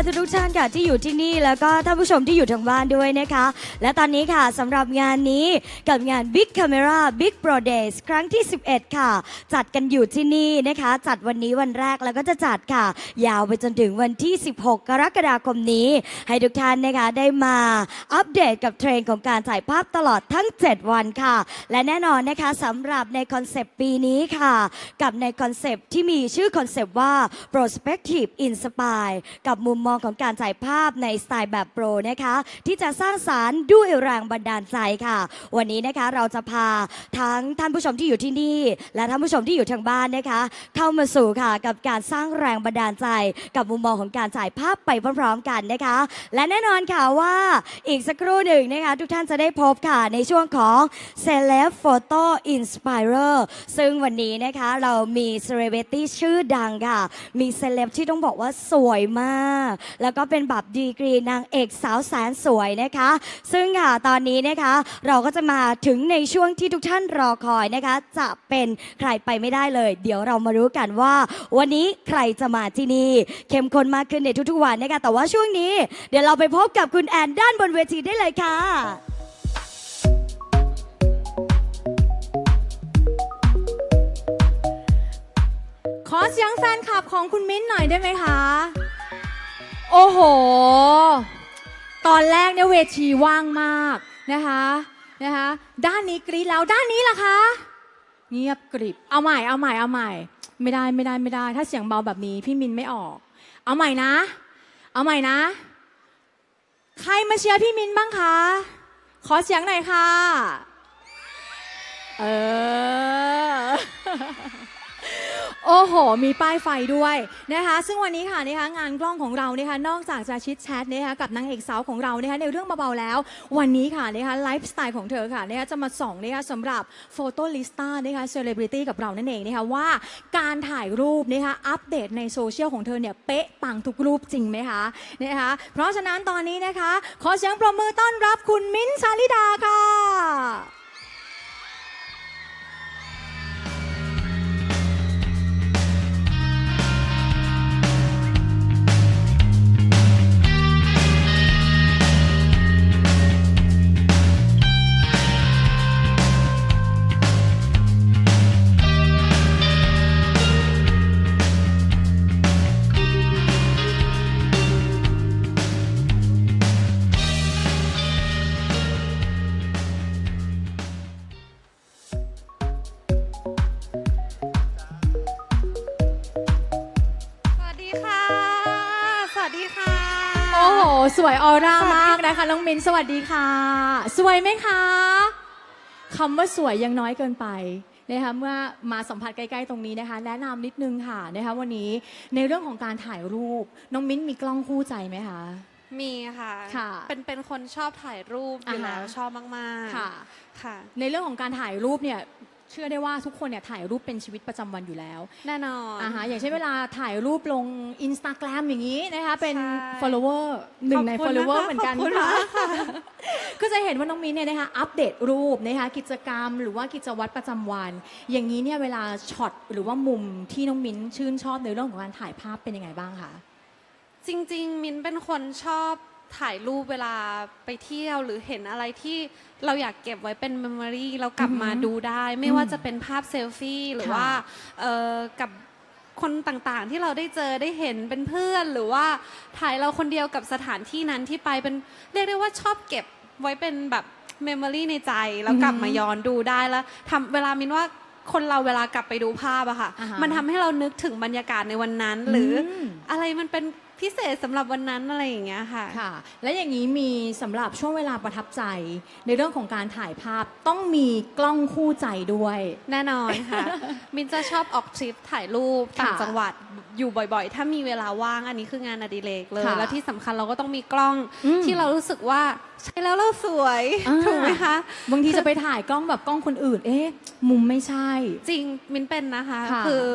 ทุกท่านค่ะที่อยู่ที่นี่แล้วก็ท่านผู้ชมที่อยู่ทางบ้านด้วยนะคะ และตอนนี้ค่ะสำหรับงานนี้กับงาน Big Camera Big Pro Days ครั้งที่ 11 ค่ะ จัดกันอยู่ที่นี่นะคะ จัดวันนี้วันแรกแล้วก็จะจัดค่ะ ยาวไปจนถึงวันที่ 16 กรกฎาคมนี้ ให้ทุกท่านนะคะได้มาอัปเดตกับเทรนด์ของการถ่ายภาพตลอดทั้ง 7 วันค่ะ และแน่นอนนะคะสำหรับในคอนเซปต์ปีนี้ค่ะ กับในคอนเซปต์ที่มีชื่อคอนเซปต์ว่า Prospective Inspire กับมุมมองของการถ่ายภาพในสไตล์แบบโปรนะคะ ที่จะสร้างสารรค์ด้วยแรงบันดาลใจค่ะ วันนี้นะคะเราจะพาทั้งท่านผู้ชมที่อยู่ที่นี่ และท่านผู้ชมที่อยู่ทางบ้านนะคะ เข้ามาสู่ค่ะกับการสร้างแรงบันดาลใจ กับมุมมองของการถ่ายภาพไปพร้อมๆกันนะคะ และแน่นอนค่ะว่าอีกสักครู่หนึ่งนะคะ ทุกท่านจะได้พบค่ะในช่วงของ Celeb Photo Inspirer ซึ่งวันนี้นะคะเรามี Celebrity ชื่อดังค่ะ มีเซเลบที่ต้องบอกว่าสวยมากแล้วก็เป็นแบบดีกรีนางเอกสาวแสนสวยนะคะ ซึ่งค่ะตอนนี้นะคะเราก็จะมาถึงในช่วงที่ทุกท่านรอคอยนะคะ จะเป็นใครไปไม่ได้เลย เดี๋ยวเรามารู้กันว่า วันนี้ใครจะมาที่นี่เข้มข้นมากขึ้นในทุกๆวันนะคะแต่ว่าช่วงนี้เดี๋ยวเราไปพบกับคุณแอนด้านบนเวทีได้เลยค่ะขอเสียงแฟนคลับของคุณมิ้นท์หน่อยได้ไหมคะ โอ้โห ตอนแรกเนี่ยเวทีว่างมากนะคะนะคะด้านนี้กรี๊ดแล้วด้านนี้ล่ะคะ เงียบกริบเอาใหม่เอาใหม่เอาใหม่ ไม่ได้ไม่ได้ไม่ได้ ถ้าเสียงเบาแบบนี้พี่มินไม่ออก เอาใหม่นะ เอาใหม่นะ ใครมาเชียร์พี่มินบ้างคะขอเสียงหน่อยค่ะ เออ โอ้โห มีป้ายไฟด้วยนะคะ ซึ่งวันนี้ค่ะนะคะงานกล้องของเรานะคะนอกจากจะชิดแชทนะคะกับนางเอกสาวของเรานะคะในเรื่องเบาๆแล้ว วันนี้ค่ะนะคะไลฟ์สไตล์ของเธอค่ะนะคะจะมาส่องนะคะสำหรับโฟโต้ลิสต้านะคะเซเลบริตี้กับเรานั่นเองนะคะว่าการถ่ายรูปนะคะอัปเดตในโซเชียลของเธอเนี่ยเป๊ะปังทุกรูปจริงไหมคะนะคะเพราะฉะนั้นตอนนี้นะคะ ขอเสียงปรบมือต้อนรับคุณมิ้นท์ชาลิดาค่ะ โอ้โห สวยออร่ามากนะคะน้องมินท์สวัสดีค่ะ สวยไหมคะคำว่าสวยยังน้อยเกินไปนะคะเมื่อมาสัมผัสใกล้ๆตรงนี้นะคะ แนะนำนิดนึงค่ะนะคะวันนี้ในเรื่องของการถ่ายรูป น้องมิ้นท์มีกล้องคู่ใจไหมคะ มีค่ะค่ะ เป็นเป็นคนชอบถ่ายรูปอยู่อ่าฮะแล้วชอบมากๆ ค่ะ ค่ะ ในเรื่องของการถ่ายรูปเนี่ย เชื่อได้ว่าทุกคนเนี่ยถ่ายรูปเป็นชีวิตประจำวันอยู่แล้วแน่นอนอ่าฮะอย่างเช่นเวลาถ่ายรูปลง Instagram อย่างนี้นะคะเป็น ใช่ follower หนึ่งใน ขอบคุณ follower นะคะเหมือนกันขอบคุณค่ะมากค่ะ ก็จะเห็นว่าน้องมิ้นเนี่ยนะคะอัปเดตรูปนะคะกิจกรรมหรือว่ากิจวัตรประจำวัน อย่างนี้เนี่ยเวลาช็อตหรือว่ามุมที่น้องมิ้นชื่นชอบในเรื่องของการถ่ายภาพเป็นยังไงบ้างคะ จริง ๆ มินเป็นคนชอบ ถ่ายรูปเวลาไปเที่ยวหรือเห็นอะไรที่เราอยากเก็บไว้เป็นเมมโมรีเรากลับมาอือหือดูได้ ไม่ว่าจะเป็นภาพเซลฟี่หรือค่ะว่าเอ่อกับคนต่างๆ ที่เราได้เจอได้เห็นเป็นเพื่อน หรือว่าถ่ายเราคนเดียวกับสถานที่นั้นที่ไปเป็นเรียกได้ว่าชอบเก็บไว้เป็นแบบเมมโมรีในใจแล้วกลับมาย้อนดูได้แล้วทำเวลามินว่าคนเราเวลากลับไปดูภาพอะค่ะอ่าฮะมันทำให้เรานึกถึงบรรยากาศในวันนั้น หรืออมอะไรมันเป็น พิเศษสำหรับวันนั้นอะไรอย่างเงี้ยค่ะ ค่ะ และอย่างนี้มีสำหรับช่วงเวลาประทับใจ ในเรื่องของการถ่ายภาพต้องมีกล้องคู่ใจด้วย แน่นอนค่ะ มินจะชอบออกทริปถ่ายรูปค่ะต่างจังหวัดอยู่บ่อยๆ ถ้ามีเวลาว่างอันนี้คืองานอดิเรกเลย ค่ะแล้วที่สำคัญเราก็ต้องมีกล้องอืม ที่เรารู้สึกว่าใช้แล้วเราสวยอ่าถูกไหมคะ บางทีจะไปถ่ายกล้องแบบกล้องคนอื่น เอ๊ะ มุมไม่ใช่ จริงมินเป็นนะคะค่ะ คือ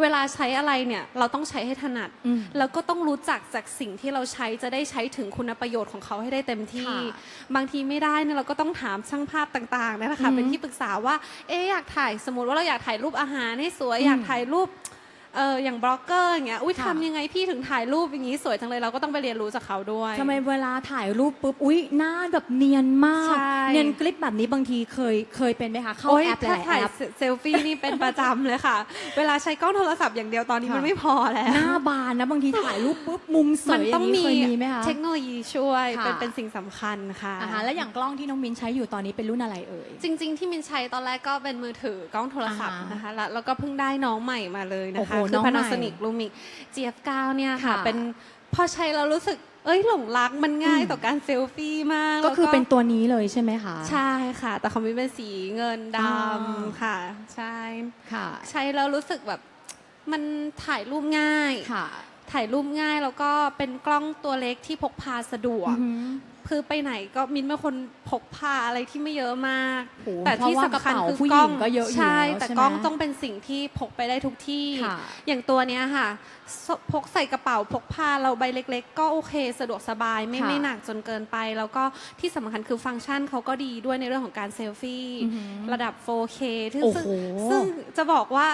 เวลาใช้อะไรเนี่ยเราต้องใช้ให้ถนัดอืมแล้วก็ต้องรู้จักจากสิ่งที่เราใช้จะได้ใช้ถึงคุณประโยชน์ของเขาให้ได้เต็มที่ค่ะบางทีไม่ได้เนี่ยเราก็ต้องถามช่างภาพต่างๆเนยนะคะอือหือเป็นที่ปรึกษาว่าเอ๊ะอยากถ่ายสมมติว่าเราอยากถ่ายรูปอาหารให้สวยอืมอยากถ่ายรูป เอออย่างบล็อกเกอร์อย่างเงี้ยอุ้ยค่ะ ทำยังไงพี่ถึงถ่ายรูปอย่างนี้สวยจังเลยเราก็ต้องไปเรียนรู้จากเขาด้วย ทำไมเวลาถ่ายรูปปุ๊บอุ๊ยหน้าแบบเนียนมาก ใช่ เนียนกลิปแบบนี้บางทีเคยเคยเป็นไหมคะเข้าโอ้ยแอปหถ้าลายๆถ่ายแอป เซลฟี่นี่เป็นประจำเลยค่ะ เวลาใช้กล้องโทรศัพท์อย่างเดียวตอนนี้ค่ะ มันไม่พอแล้ว หน้าบานนะบางทีถ่ายรูปปุ๊บมุมสมัวยอต้อย่างงนี้มีเคยมีไหมคะ เทคโนโลยีช่วยค่ะ เป็นเป็นสิ่งสำคัญค่ะ อ่าฮะแล้วอย่างกล้องที่น้องมินใช้อยู่ตอนนี้เป็นรุ่นอะไรเอ่ย จริง ๆ ที่มินใช้ตอนแรกก็เป็นมือถือกล้องโทรศัพท์อ่าฮะ นะคะแล้วแล้วก็เพิ่งได้น้องใหม่มาเลยนะโอ้โหคะน้คือองใหม่ Panasonic Lumix GF9 เนี่ยค่ะค่ะ เป็นพอใช้เรารู้สึก เอ้ยหลงรักมันง่ายอืมต่อการเซลฟี่มากก็คือแล้วเป็นตัวนี้เลยใช่ไหมคะ ใช่ค่ะ แต่ของมินเป็นสีเงินดอ่าำค่ะ ใช่ ค่ะใช้แล้วรู้สึกแบบมันถ่ายรูปง่าย ค่ะถ่ายรูปง่ายแล้วก็เป็นกล้องตัวเล็กที่พกพาสะดวก อือหือ คือไปไหนก็มินเป็นคนพกพาอะไรที่ไม่เยอะมาก โหแต่ที่เพราะว่าสำคัญกระเป๋าคือผู้หกญิล้องงก็เยอะอยู่ใช่ แล้วแต่ใช่ไหมกล้องต้องเป็นสิ่งที่พกไปได้ทุกที่ ค่ะ อย่างตัวเนี้ยค่ะสพกใส่กระเป๋าพกพาเราใบเล็ก ๆ ก็โอเค สะดวกสบายไม่ค่ะไม่หนักจนเกินไป แล้วก็ที่สำคัญคือฟังก์ชันเขาก็ดีด้วยในเรื่องของการเซลฟี่อือหือระดับ 4K ซึ่งโอ้โหซึ่งซึ่งจะบอกว่า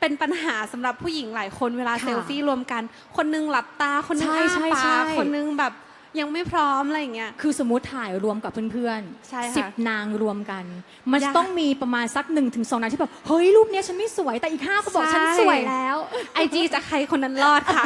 เป็นปัญหาสำหรับผู้หญิงหลายคนเวลาค่ะเซลฟี่รวมกัน คนนึงหลับตาคนนึงใช่อ้าใช่ปาใช่ กคนนึงแบบ ยังไม่พร้อมอะไรอย่างเงี้ย คือสมมติถ่ายรวมกับเพื่อนใช่ค่ะสิบนางรวมกัน มันยากจะต้องมีประมาณสักหนึ่งถึงสองนางที่แบบเฮ้ยรูปเนี้ยฉันไม่สวยแต่อีกห้าก็บอกใช่ ฉันสวยแล้ว ไอจีจะใครคนนั้นรอดค่ะ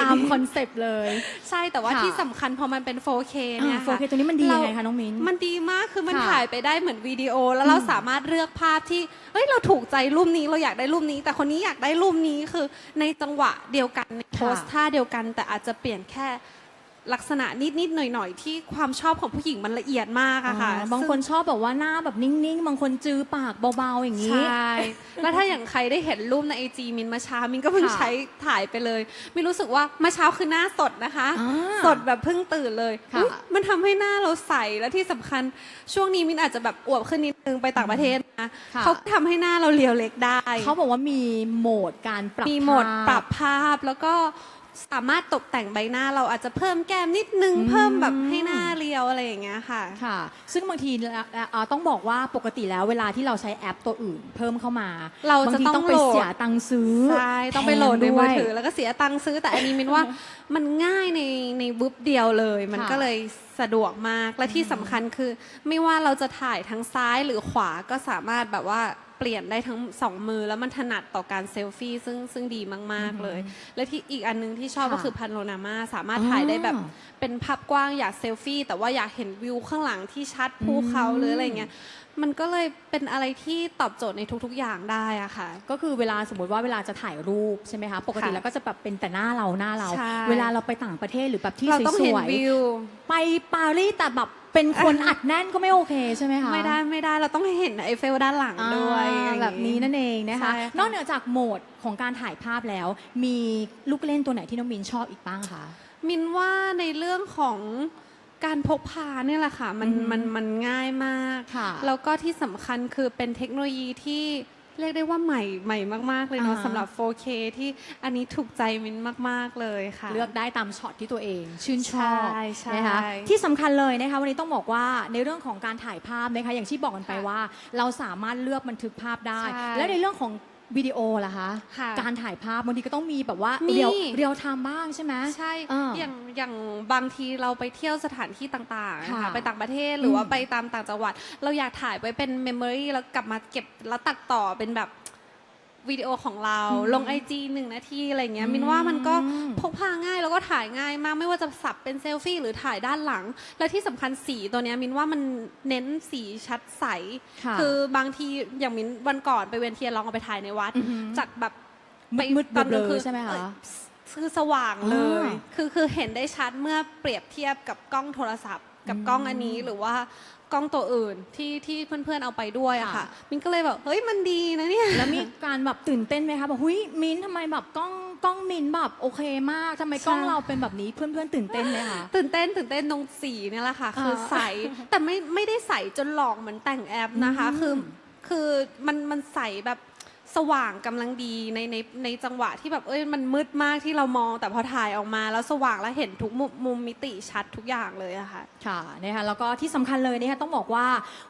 ตามคอนเซปต์เลย ใช่แต่ว่าค่ะ ที่สำคัญพอมันเป็น 4K เนี่ยอ่าค่ะ 4K ตัวนี้มันดียังไงคะน้องมิ้น มันดีมากคือมันค่ะถ่ายไปได้เหมือนวิดีโอ แล้วเราอืมสามารถเลือกภาพที่เอ้ยเราถูกใจรูปนี้เราอยากได้รูปนี้ แต่คนนี้อยากได้รูปนี้คือในจังหวะเดียวกันในโพสท่าเดียวกัน แต่อาจจะเปลี่ยนแค่ ลักษณะนิดๆหน่อยๆที่ความชอบของผู้หญิงมันละเอียดมากอะค่ะอ๋อบางคนชอบแบบว่าหน้าแบบนิ่งๆ บางคนจือปากเบาๆอย่างใชนี้่แล้วถ้าอย่างใครได้เห็นรูปในไอจีมินเมาเช้ามินก็เพิ่งค่ะใช้ถ่ายไปเลยมินรู้สึกว่าเมาเช้าคือหน้าสดนะคะ อ่าสดแบบเพิ่งตื่นเลยค่ะ อุ๊ยมันทำให้หน้าเราใสและที่สำคัญช่วงนี้มินอาจจะแบบอวบขึ้นนิดนึงไปต่างประเทศนะค่ะเขาทำให้หน้าเราเรียวเล็กได้ เขาบอกว่ามีโหมดการปรับมีโหมดภาพ ปรับภาพแล้วก็ สามารถตกแต่งใบหน้าเราอาจจะเพิ่มแก้มนิดนึงอืมเพิ่มแบบให้หน้าเรียวอะไรอย่างเงี้ยค่ะ ค่ะ ซึ่งบางทีแล้วเอ่อต้องบอกว่าปกติแล้วเวลาที่เราใช้แอปตัวอื่น เพิ่มเข้ามาเราบางจะทีต้องต้องไปโหลด เสียตังค์ซื้อใช่ต้องไปโหลดในแพงมือวยถือแล้วก็เสียตังค์ซื้อแต่อันนี้มินว่า มันง่ายในในบุ๊บเดียวเลย มันค่ะ ก็เลยสะดวกมากและที่สำคัญคือ ไม่ว่าเราจะถ่ายทั้งซ้ายหรือขวาก็สามารถแบบว่า เปลี่ยนได้ทั้งสองมือแล้วมันถนัดต่อการเซลฟี่ซึ่งซึ่งดีมาก ๆเลย และที่อีกอันนึงที่ชอบค่ะก็คือพันโลนามาสามารถถ่ายได้แบบอ๋อเป็นภาพกว้างอยากเซลฟี่ แต่ว่าอยากเห็นวิวข้างหลังที่ชัดภูเขาอืมหรืออะไรเงี้ยมันก็เลยเป็นอะไรที่ตอบโจทย์ในทุกๆ อย่างได้อะค่ะ ก็คือเวลาสมมติว่าเวลาจะถ่ายรูปใช่ไหมคะ ปกติค่ะแล้วก็จะแบบเป็นแต่หน้าเราหน้าเราใช่เวลาเราไปต่างประเทศหรือแบบที่เราต้องสเห็นวยวิวๆไปปารีสแต่แบบ เป็นคนอัดแน่นก็ไม่โอเคใช่ไหมคะไม่ได้ไม่ได้เราต้องให้เห็นไอเฟลด้านหลังด้วยอ่าอย่างแบบนี้นั่นเองนะคะใช่ค่ะนอกเหนือจากโหมดของการถ่ายภาพแล้ว มีลูกเล่นตัวไหนที่น้องมินชอบอีกบ้างคะมินว่าในเรื่องของการพกพาเนี่ยแหละค่ะมันอือหือมันมันง่ายมากค่ะแล้วก็ที่สำคัญคือเป็นเทคโนโลยีที่ เรียกได้ว่าใหม่ใหม่มาก ๆ เลยเนาะอ่า สำหรับ 4K ที่อันนี้ถูกใจมินมาก ๆ เลยค่ะ เลือกได้ตามช็อตที่ตัวเองชื่นชอบใช่ใช่นะคะที่สำคัญเลยนะคะวันนี้ต้องบอกว่าในเรื่องของการถ่ายภาพนะคะอย่างที่บอกกันไปค่ะว่า เราสามารถเลือกบันทึกภาพได้ ใช่ แล้วในเรื่องของ วิดีโอล่ะคะ ค่ะ การถ่ายภาพบางทีก็ต้องมีแบบว่ามี เรียวเรียวไทม์บ้างใช่ไหม ใช่อ่าอย่างอย่างบางทีเราไปเที่ยวสถานที่ต่างๆนะค่ะคะไปต่างประเทศหรือว่าอืมไปตามต่างจังหวัด เราอยากถ่ายไว้เป็นเมมโมรีแล้วกลับมาเก็บแล้วตัดต่อเป็นแบบ วิดีโอของเราอืมลงไอจีหนึ่งนาทีอะไรเงี้ยอืมมินว่ามันก็พกพาง่ายแล้วก็ถ่ายง่ายมากไม่ว่าจะสับเป็นเซลฟี่หรือถ่ายด้านหลัง และที่สำคัญสีตัวเนี้ยมินว่ามันเน้นสีชัดใสค่ะคือบางทีอย่างมินวันก่อนไปเวียนเทียนลองเอาไปถ่ายในวัดอือหือจากแบบมืดๆตอนกลางคืนเบลอๆใช่ไหมคะเอ้ยคือสว่างเลยอ่าคือคือเห็นได้ชัดเมื่อเปรียบเทียบกับกล้องโทรศัพท์ กับอืมกล้องอันนี้หรือว่า กล้องตัวอื่นที่ที่เพื่อนๆเอาไปด้วยอะค่ะ ค่ะ มินก็เลยแบบเฮ้ยมันดีนะเนี่ย แล้วมีการแบบตื่นเต้นไหมคะแบบหุยมินทำไมแบบกล้องกล้องมินแบบโอเคมากทำไมกล้องใช่ เราเป็นแบบนี้เพื่อนๆตื่นเต้นไหมคะ ตื่นเต้นตื่นเต้นตรงสีเนี่ยแหละค่ะ คืออ่าใส แต่ไม่ไม่ได้ใสจนหลอกเหมือนแต่งแอปนะคะอืมคือคือมันมันใสแบบ สว่างกำลังดีในในในจังหวะที่แบบเอ้ยมันมืดมากที่เรามอง แต่พอถ่ายออกมาแล้วสว่างแล้วเห็นทุกมุมมุมมิติชัดทุกอย่างเลยอะค่ะค่ะนะคะแล้วก็ที่สำคัญเลยนะคะต้องบอกว่า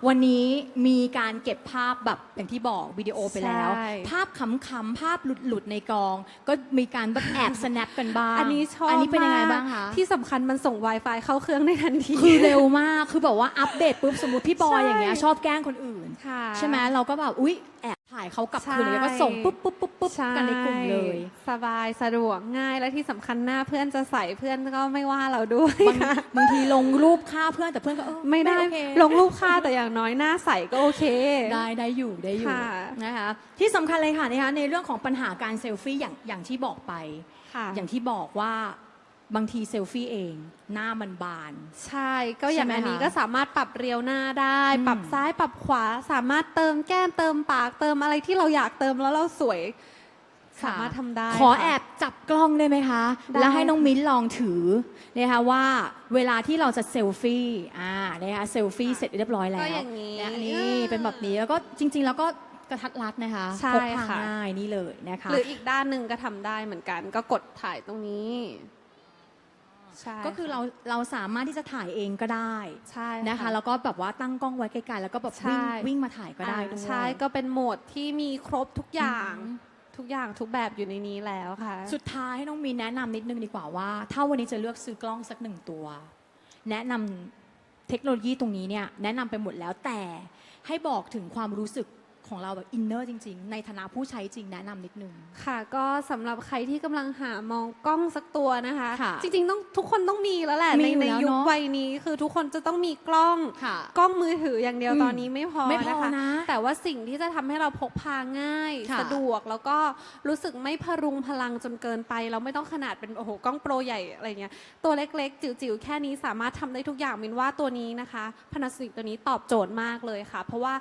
วันนี้มีการเก็บภาพแบบอย่างที่บอกวิดีโอไปแล้วใช่ภาพขำๆภาพหลุดๆในกอง ก็มีการแบบแอบ snap กันบ้างอันนี้ชอบอันนี้เป็นยังไงมกบ้างคะที่สำคัญมันส่ง Wi-Fi เข้าเครื่องได้ทันทีคือเร็วมากคือแบบว่าอัปเดตปุ๊บสมมติพี่บอยใช่อย่างเงี้ยชอบแกล้งคนอื่นค่ะใช่ไหมเราก็แบบอุ๊ยแอบ ถ่ายเขากลับคืนเลยใช่ก็ส่งปุ๊บปุ๊บปุ๊บปุ๊บใช่กันในกลุ่มเลย สบายสะดวกง่ายและที่สำคัญหน้าเพื่อนจะใส่เพื่อนก็ไม่ว่าเราด้วยบางบางทีลงรูปค่าเพื่อนแต่เพื่อนก็เออไม่ได้โอเคลงรูปค่าแต่อย่างน้อยหน้าใสก็โอเค ได้ได้อยู่ได้อยู่ค่ะนะคะที่สำคัญเลยค่ะนะคะในเรื่องของปัญหาการเซลฟี่อย่างอย่างที่บอกไปค่ะอย่างที่บอกว่า บางทีเซลฟี่เอง หน้ามันบาน ใช่ก็อย่างใช่ไหมอันนี้คะก็สามารถปรับเรียวหน้าได้ อืม ปรับซ้ายปรับขวาสามารถเติมแก้มเติมปากเติมอะไรที่เราอยากเติมแล้วเราสวย สามารถทำได้ขอค่ะ แอบจับกล้องได้ไหมคะ ได้ แล้วให้น้องมิ้นลองถือนะคะว่าเวลาที่เราจะเซลฟี่อ่านะคะเซลฟี่เสร็จเรียบร้อยแล้วก็อย่างนี้เนี่ยนี่เป็นแบบนี้แล้วก็จริง ๆ แล้วก็กระทัดรัดนะคะใช่พกพาค่ะ ง่ายนี่เลยนะคะ หรืออีกด้านหนึ่งก็ทำได้เหมือนกัน ก็กดถ่ายตรงนี้ ใช่ก็คือเราเราสามารถที่จะถ่ายเองก็ได้ใช่นะคะ แล้วก็แบบว่าตั้งกล้องไว้ไกลๆแล้วก็แบบวิ่งใช่ วิ่งมาถ่ายก็ได้อ่าด้วย ใช่ก็เป็นโหมดที่มีครบทุกอย่าง อืม ทุกอย่างทุกแบบอยู่ในนี้แล้วค่ะ สุดท้ายให้น้องมีนแนะนำนิดนึงดีกว่าว่า ถ้าวันนี้จะเลือกซื้อกล้องสักหนึ่งตัว แนะนำเทคโนโลยีตรงนี้เนี่ยแนะนำไปหมดแล้วแต่ให้บอกถึงความรู้สึก ของเราแบบอินเนอร์จริง ๆ ในฐานะผู้ใช้จริงแนะนำนิดนึง ค่ะก็สำหรับใครที่กำลังหามองกล้องสักตัวนะคะ ค่ะจริงๆต้องทุกคนต้องมีแล้วแหละมีในอยู่ในแล้วยุคเนอะ วัยนี้คือทุกคนจะต้องมีกล้อง ค่ะ กล้องมือถืออย่างเดียวอืมตอนนี้ไม่พอไม่พอนะคะ นะแต่ว่าสิ่งที่จะทำให้เราพกพาง่าย ค่ะสะดวกแล้วก็รู้สึกไม่พรุงพลังจนเกินไป เราไม่ต้องขนาดเป็นโอ้โหกล้องโปรใหญ่อะไรเงี้ยตัวเล็กๆ จิ๋วๆ แค่นี้สามารถทำได้ทุกอย่างมินว่าตัวนี้นะคะ Panasonic ตัวนี้ตอบโจทย์มากเลยค่ะ เพราะว่า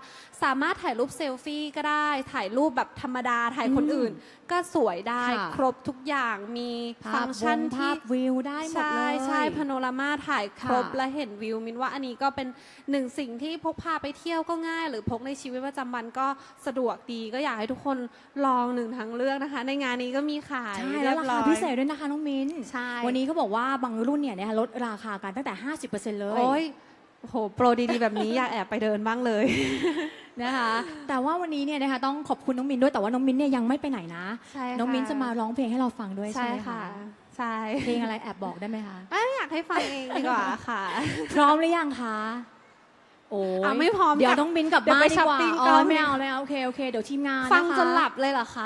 สามารถถ่ายรูปเซลฟี่ก็ได้ ถ่ายรูปแบบธรรมดา ถ่ายคนอืมอื่น ก็สวยได้ ค่ะครบทุกอย่าง มีภาฟัพงก์ชันวงภาที่พวิวได้หมดใช่เลยใช่พาโนรามาถ่ายครบค่ะ และเห็นวิว มินว่าอันนี้ก็เป็นหนึ่งสิ่งที่พกพาไปเที่ยวก็ง่าย หรือพกในชีวิตประจำวันก็สะดวกดี ก็อยากให้ทุกคนลองหนึ่งทางเลือกนะคะ ในงานนี้ก็มีขายใช่แล้วราเยบคาอยพิเศษด้วยนะคะน้องมิ้น ใช่ วันนี้เขาบอกว่าบางรุ่นเนี่ยนะคะลดราคากันตั้งแต่ 50%เลย โอ้ยโอ้โหโปรดีๆ แบบนี้ อยากแอบไปเดินบ้างเลย นะคะ แต่ว่าวันนี้เนี่ยนะคะต้องขอบคุณน้องมินด้วยแต่ว่าน้องมินเนี่ยยังไม่ไปไหนนะ ใช่ค่ะน้องมินจะมาร้องเพลงให้เราฟังด้วยใช่ใช่ไหมค่ะคะใช่เพลงอะไรแอบบอกได้ไหมคะ เอ้ยอยากให้ฟังเองดีกว่าค่ะ พร้อมหรือยังคะ โอ้อะไม่พร้อมเดี๋ยวกลับต้องบินกลับเดี๋ยวบ้านไปดีช้อปกว่าปิ้งอ๋ก่ออนไม่เอาเลยโอเคโอเคเดี๋ยวทีมงานฟังนะคะจนหลับเลยเหรอคะ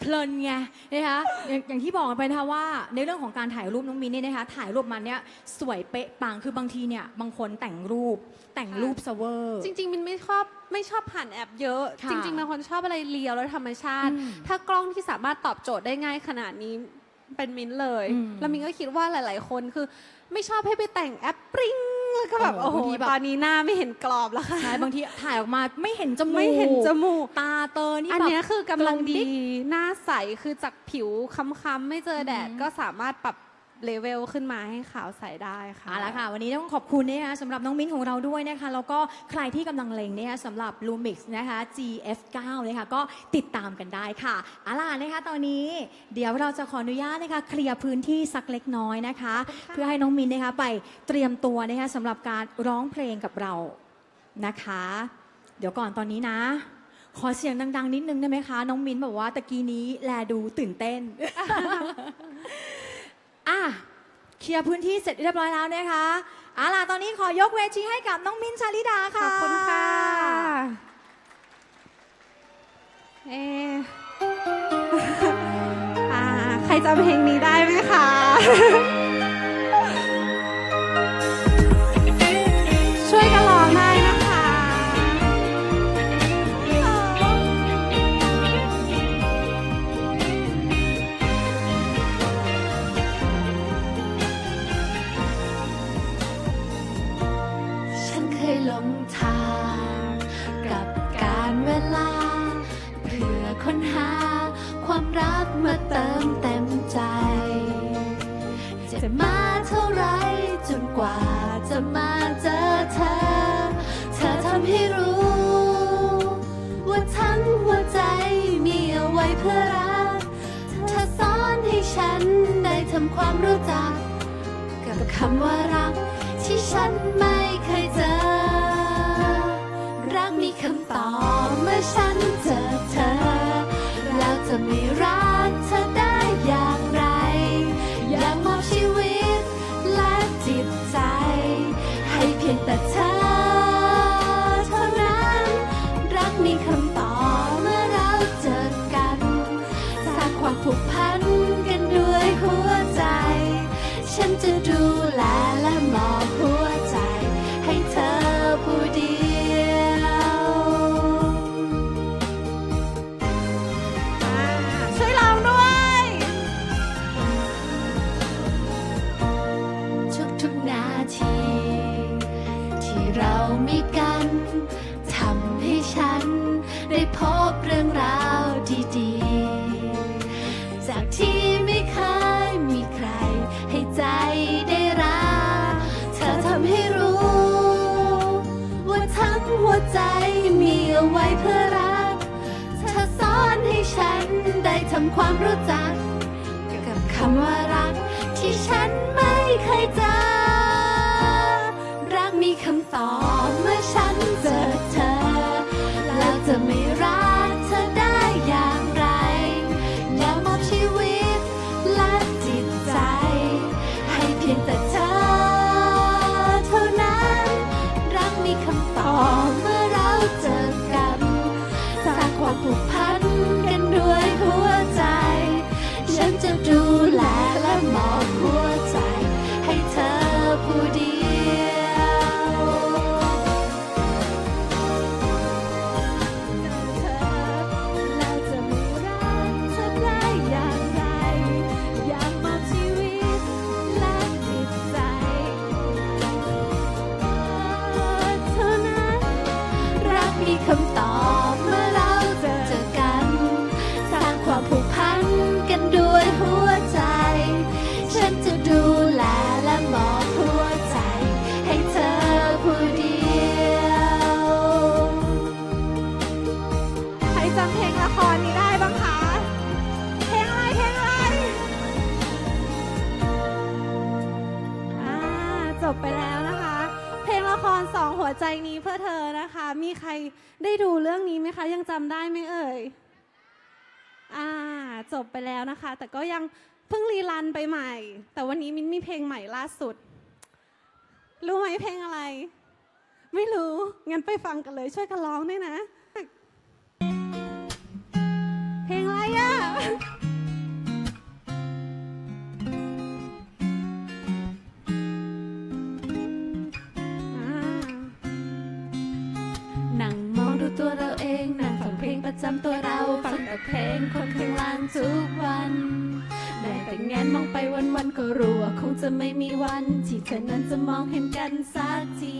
เพลินไงนะคะอย่างอย่างที่บอกกันไปนะคะว่าในเรื่องของการถ่ายรูปน้องมินเนี่ยนะคะถ่ายรูปมันเนี่ยสวยเป๊ะปังคือบางทีเนี่ยบางคนแต่งรูปแต่งรูปเซเวอร์ จริงๆมินไม่ชอบไม่ชอบผ่านแอปเยอะ ค่ะจริงๆเป็นคนชอบอะไรเรียวแล้วธรรมชาติ อืมถ้ากล้องที่สามารถตอบโจทย์ได้ง่ายขนาดนี้เป็นมินเลย อืม แล้วมินก็คิดว่าหลาย ๆ คนคือ ไม่ชอบให้ไปแต่งแอปปริ้งแล้ว ก็แบบโอ้โอ้โหโหบางทีแบบ ตอนนี้หน้าไม่เห็นกรอบแล้วค่ะ ใช่บางทีถ่ายออกมาไม่เห็นจมูกไม่เห็นจมูก ตาเตอนี่อันแบบ เนี้ยคือกำลังกลมดิ๊ดีกหน้าใส คือจากผิวค้ำๆไม่เจอแดด อืม ก็สามารถปรับ เลเวลขึ้นมาให้ขาวใสได้ค่ะ เอาละค่ะ วันนี้ต้องขอบคุณนะคะสำหรับน้องมิ้นของเราด้วยนะคะ แล้วก็ใครที่กำลังเลงนะคะสำหรับ Lumix นะคะ GF9 นะคะก็ติดตามกันได้ค่ะเอาล่ะนะคะ ตอนนี้เดี๋ยวเราจะขออนุญาตนะคะเคลียร์พื้นที่สักเล็กน้อยนะคะ เพื่อให้น้องมิ้นนะคะไปเตรียมตัวนะคะสำหรับการร้องเพลงกับเรานะคะ เดี๋ยวก่อนตอนนี้นะ ขอเสียงดัง ๆ นิดนึงได้ไหมคะ น้องมิ้นบอกว่าตะกี้นี้แลดูตื่นเต้น อะเคลียร์พื้นที่เสร็จเรียบร้อยแล้วนะคะเอาล่ะตอนนี้ขอยกเวทีให้กับน้องมิ้นท์ชาลิดาขค่ะ อบคุณค่ะ เอะอ่าใครจำเพลงนี้ได้ไหมคะำความรู้จัก กับคำว่ารัก ที่ฉันไม่เคยเจอ รักมีคำตอบ ผูกพันกันด้วยหัวใจ ฉันจะดูแลและมอบหัวใจ ให้เธอผู้เดียวใครจำเพลงละครนี้ได้บ้างคะ เพลงอะไร เพลงอะไรอ่าจบไปแล้วนะคะ เพลงละครสองหัวใจนี้เพื่อเธอนะคะ มีใครได้ดูเรื่องนี้ไหมคะ ยังจำได้ไหมเอ่ย อ่าจบไปแล้วนะคะ แต่ก็ยังเพิ่งรีรันไปใหม่ แต่วันนี้มิ้นมีเพลงใหม่ล่าสุด รู้ไหมเพลงอะไร ไม่รู้ งั้นไปฟังกันเลยช่วยกันร้องด้วยนะ เพลงอะไรอะำตัวเราฟังแต่เพลงคนข้างล่างทุกวันได้แต่แงนมองไปวันๆก็รู้ว่าคงจะไม่มีวันที่เธอนั้นจะมองเห็นกันสักที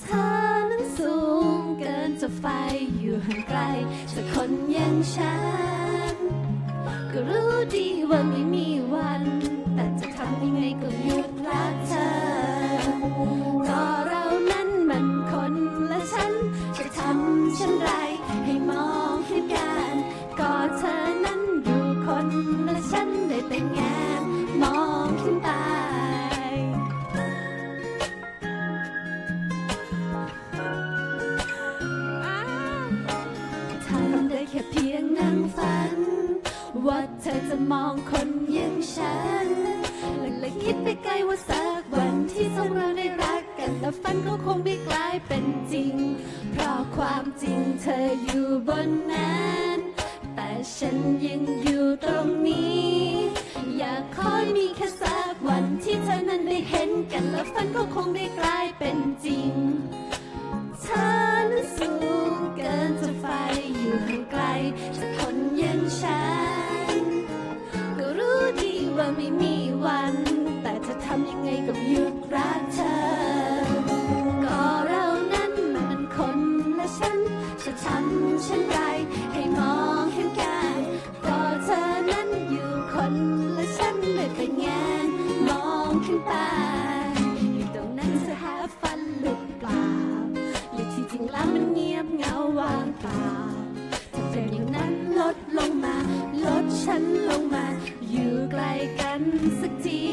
เธอนั้นสูงเกินจะไฟอยู่ห่างไกลจากคนอย่างฉัน ก็รู้ดีว่าไม่มีวัน แต่จะทำยังไงก็หยุดรักเธอก็เรานั้นมันคนละฉันจะทำเช่นไร อจะมองคนอย่างฉันและคิดไปไกลว่าสักวันที่สองเราได้รักกันและฝันก็คงไม่กลายเป็นจริง เพราะความจริงเธออยู่บนนั้น แต่ฉันยังอยู่ตรงนี้ อยากขอให้มีแค่สักวันที่เธอนั้นได้เห็นกันและฝันก็คงได้กลายเป็นจริงเธอนั้นสูงเกินจะไฟอยู่ห่างไกลจาำเช่นไร ให้มองเห็นกันก็เธอนั้นอยู่คนละฉันเลยไปแงานมองขึ้นไปอยู่ตรงนั้นเธอหาฟันหรือเปล่าหรือที่จริงแล้วมันเงียบเหงาว่างเปล่าถ้าเป็นอย่างนั้นลดลงมา ลดฉันลงมา อยู่ใกลกันมื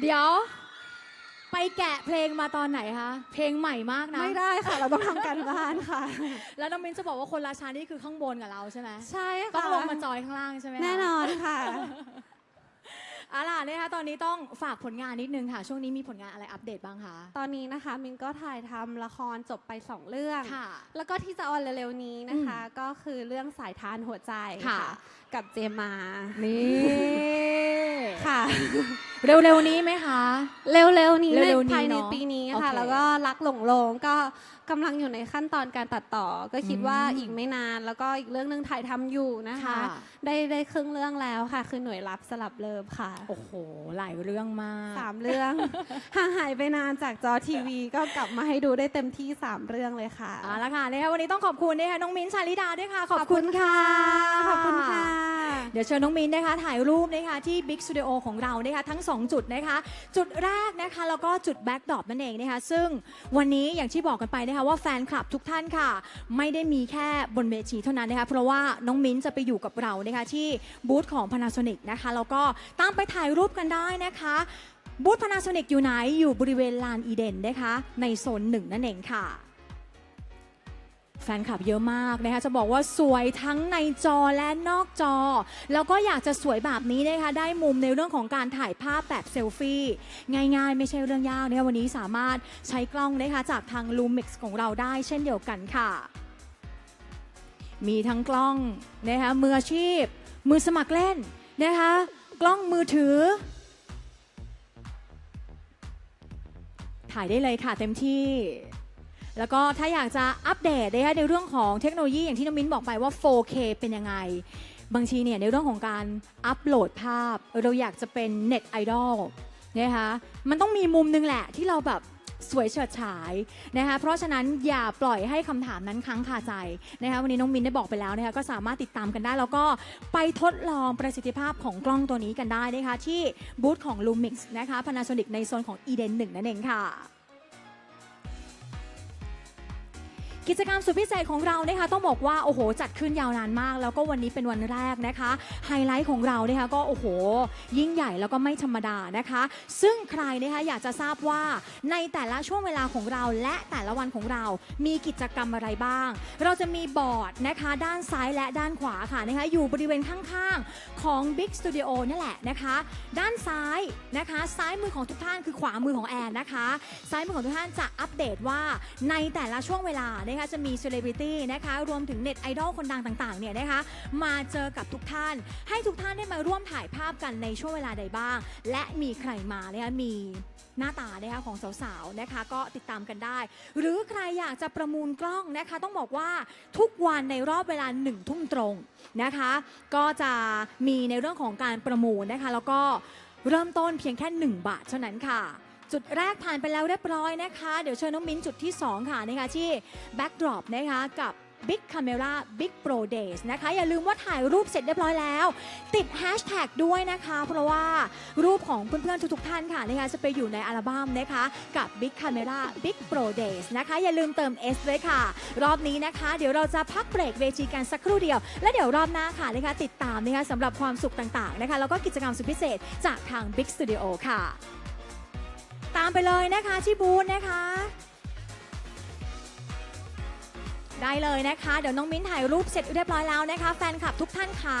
เดี๋ยว ไปแกะเพลงมาตอนไหนคะ เพลงใหม่มากนะ ไม่ได้ค่ะ เราต้องทำการบ้านค่ะ แล้วน้องมิ้นจะบอกว่าคนราชานี่คือข้างบนกับเราใช่ไหมใช่ค่ะต้องลงมาจอยข้างล่างใช่ไหมคะแน่นอนค่ะเอาล่ะนะคะตอนนี้ต้องฝากผลงานนิดนึงค่ะ ช่วงนี้มีผลงานอะไรอัปเดตบ้างคะ ตอนนี้นะคะมินก็ถ่ายทำละครจบไปสองเรื่องค่ะแล้วก็ที่จะออนเร็วๆนี้นะคะ ก็คือเรื่องสายทานหัวใจค่ะค่ะกับเจมมา นี่ ค่ะ เร็วๆนี้ไหมคะ เร็วๆนี้เร็วๆนี้ภายในเนอะปีนี้โอค่ะเคแล้วก็รักหลงโลงก็กำลังอยู่ในขั้นตอนการตัดต่อ ก็คิดว่าอืมอีกไม่นาน แล้วก็อีกเรื่องหนึงถ่ายทำอยู่นะคะ ค่ะ ได้ได้ครึ่งเรื่องแล้วค่ะ คือหน่วยรับสลับเลิฟค่ะโอ้โห หลายเรื่องมาก สามเรื่อง ห่างหายไปนานจากจอทีวี ก็กลับมาให้ดูได้เต็มที่สามเรื่องเลยค่ะ เอาละค่ะนะคะวันนี้ต้องขอบคุณนะคะน้องมิ้นท์ชาลิดาด้วยค่ะ ขอบคุณค่ะ ขอบคุณค่ะเดี๋ยวเชิญน้องมิ้นนะคะถ่ายรูปนะคะที่ Big Studio ของเรานะคะทั้ง 2 จุดนะคะจุดแรกนะคะแล้วก็จุดแบ็กดรอปนั่นเองนะคะซึ่งวันนี้อย่างที่บอกกันไปนะคะว่าแฟนคลับทุกท่านค่ะ ไม่ได้มีแค่บนเวทีเท่านั้นนะคะเพราะว่าน้องมิ้นจะไปอยู่กับเรานะคะที่บูธของ Panasonic นะคะแล้วก็ตามไปถ่ายรูปกันได้นะคะบูธ Panasonic อยู่ไหนอยู่บริเวณลานอีเดนนะคะในโซนหนึ่งนั่นเองค่ะ แฟนคลับเยอะมากนะคะจะบอกว่าสวยทั้งในจอและนอกจอ แล้วก็อยากจะสวยแบบนี้นะคะได้มุมในเรื่องของการถ่ายภาพแบบเซลฟี่ ง่ายๆ ไม่ใช่เรื่องยากนะคะวันนี้สามารถใช้กล้องนะคะจากทาง Lumix ของเราได้เช่นเดียวกันค่ะ มีทั้งกล้องนะคะมืออาชีพ มือสมัครเล่นนะคะกล้องมือถือ ถ่ายได้เลยค่ะเต็มที่ แล้วก็ถ้าอยากจะอัปเดตนะคะในเรื่องของเทคโนโลยีอย่างที่น้องมิ้นบอกไปว่า 4K เป็นยังไง บางทีเนี่ยในเรื่องของการอัปโหลดภาพ เราอยากจะเป็นเน็ตไอดอลนะคะมันต้องมีมุมนึงแหละที่เราแบบสวยเฉิดฉายนะคะเพราะฉะนั้นอย่าปล่อยให้คำถามนั้นค้างคาใจนะคะวันนี้น้องมินได้บอกไปแล้วนะคะก็สามารถติดตามกันได้ แล้วก็ไปทดลองประสิทธิภาพของกล้องตัวนี้กันได้นะคะที่บูธของ Lumix นะคะ Panasonic ในโซนของ Eden 1 นั่นเองค่ะ กิจกรรมสุดพิเศษของเรานะคะต้องบอกว่าโอ้โห จัดขึ้นยาวนานมาก แล้วก็วันนี้เป็นวันแรกนะคะ ไฮไลท์ของเรานะคะก็โอ้โห ยิ่งใหญ่แล้วก็ไม่ธรรมดานะคะ ซึ่งใครนะคะอยากจะทราบว่าในแต่ละช่วงเวลาของเรา และแต่ละวันของเรา มีกิจกรรมอะไรบ้าง เราจะมีบอร์ดนะคะด้านซ้ายและด้านขวาค่ะนะคะอยู่บริเวณข้างๆของ Big Studio นั่นแหละนะคะ ด้านซ้ายนะคะซ้ายมือของทุกท่านคือขวามือของแอนนะคะ ซ้ายมือของทุกท่านจะอัปเดตว่าในแต่ละช่วงเวลานะคะจะมีเซเลบริตี้นะคะรวมถึงเน็ตไอดอลคนดังต่างๆเนี่ยนะคะมาเจอกับทุกท่าน ให้ทุกท่านได้มาร่วมถ่ายภาพกันในช่วงเวลาใดบ้าง และมีใครมานะคะมีหน้าตานะคะของสาวๆนะคะก็ติดตามกันได้ หรือใครอยากจะประมูลกล้องนะคะต้องบอกว่าทุกวันในรอบเวลาหนึ่งทุ่มตรงนะคะ ก็จะมีในเรื่องของการประมูลนะคะ แล้วก็เริ่มต้นเพียงแค่ 1 บาทเท่านั้นค่ะ จุดแรกผ่านไปแล้วเรียบร้อยนะคะ เดี๋ยวเชิญน้องมิ้นจุดที่ 2 ค่ะนะคะที่ Backdrop นะคะกับ Big Camera Big Pro Days นะคะ อย่าลืมว่าถ่ายรูปเสร็จเรียบร้อยแล้ว ติด Hashtag ด้วยนะคะ เพราะว่ารูปของเพื่อนๆทุกๆท่านค่ะนะคะจะไปอยู่ในอัลบั้มนะคะ กับ Big Camera Big Pro Days นะคะ อย่าลืมเติม S ด้วยค่ะ รอบนี้นะคะ เดี๋ยวเราจะพักเบรกเวทีกันสักครู่เดียว และเดี๋ยวรอบหน้าค่ะนะคะติดตามนะคะสำหรับความสุขต่างๆนะคะแล้วก็กิจกรรมสุดพิเศษจากทาง Big Studio ค่ะ ตามไปเลยนะคะที่บูธนะคะ ได้เลยนะคะ เดี๋ยวน้องมิ้นถ่ายรูปเสร็จเรียบร้อยแล้วนะคะ แฟนคลับทุกท่านคะ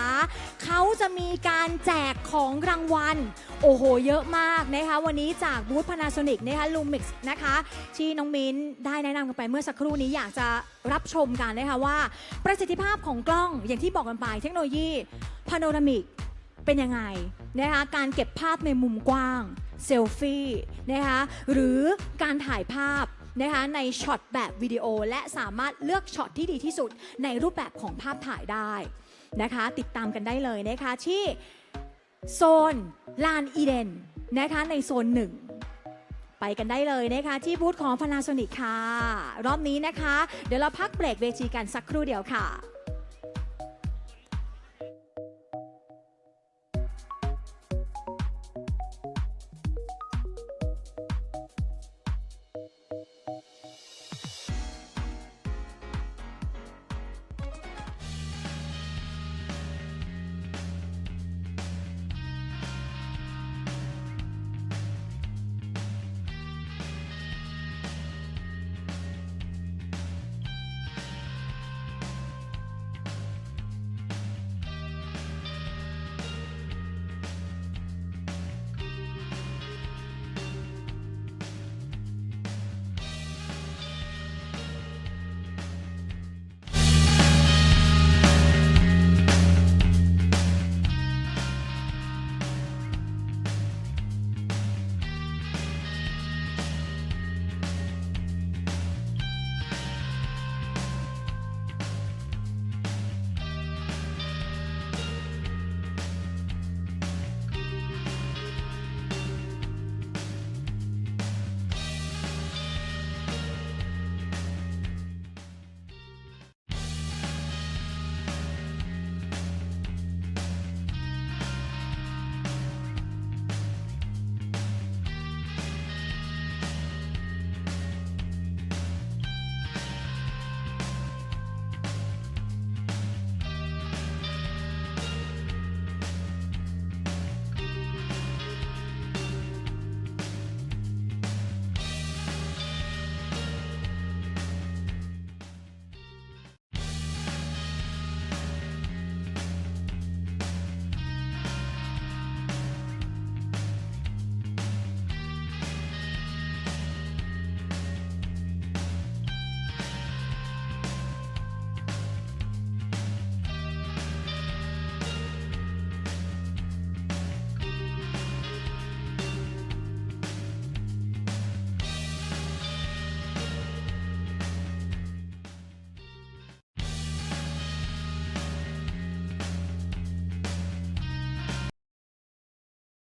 เขาจะมีการแจกของรางวัล โอ้โห เยอะมากนะคะ วันนี้จากบูธ Panasonic นะคะ Lumix นะคะ ที่น้องมิ้นได้แนะนำกันไปเมื่อสักครู่นี้อยากจะรับชมกันนะคะว่า ประสิทธิภาพของกล้องอย่างที่บอกกันไปเทคโนโลยี Panoramic เป็นยังไงนะคะการเก็บภาพในมุมกว้าง เซลฟี่นะคะหรือการถ่ายภาพนะคะในช็อตแบบวิดีโอและสามารถเลือกช็อตที่ดีที่สุดในรูปแบบของภาพถ่ายได้นะคะ ติดตามกันได้เลยนะคะที่โซนลานอีเดนนะคะในโซนหนึ่งไปกันได้เลยนะคะที่บูธของ Panasonic ค่ะ รอบนี้นะคะ เดี๋ยวเราพักเบรกเวทีกันสักครู่เดียวค่ะ